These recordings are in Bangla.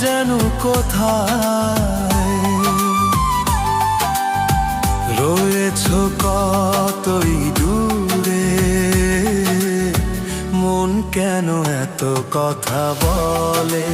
যেন কোথায়? রয়েছ কতই দূরে? মন কেন এত কথা বলে?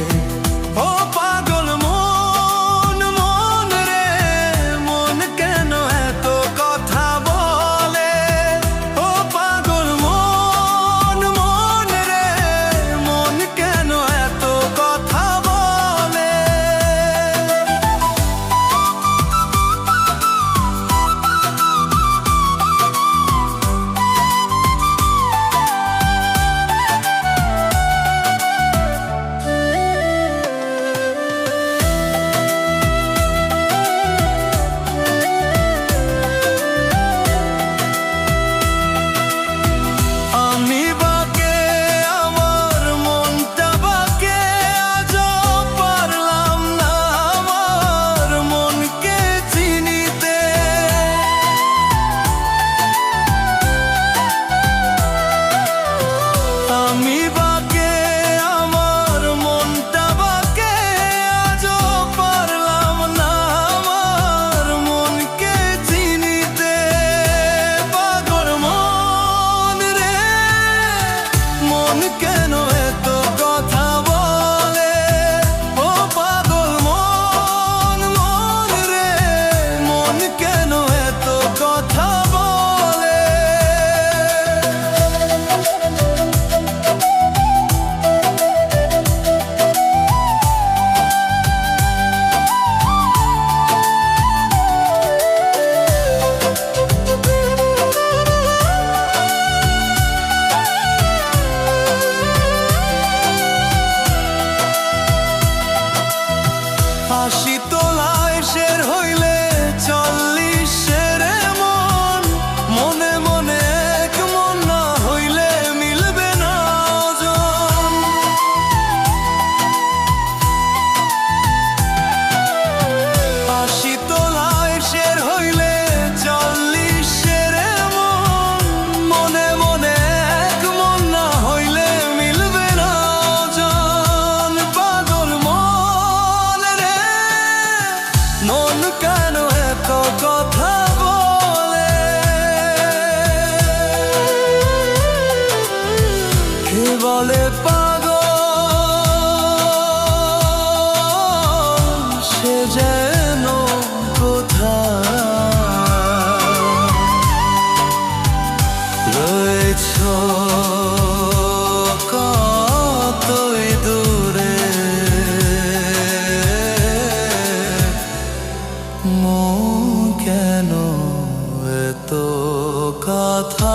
বলে পাগল সে যেন কোথায়? রয়েছ কতই দূরে? মো কেন এত কথা?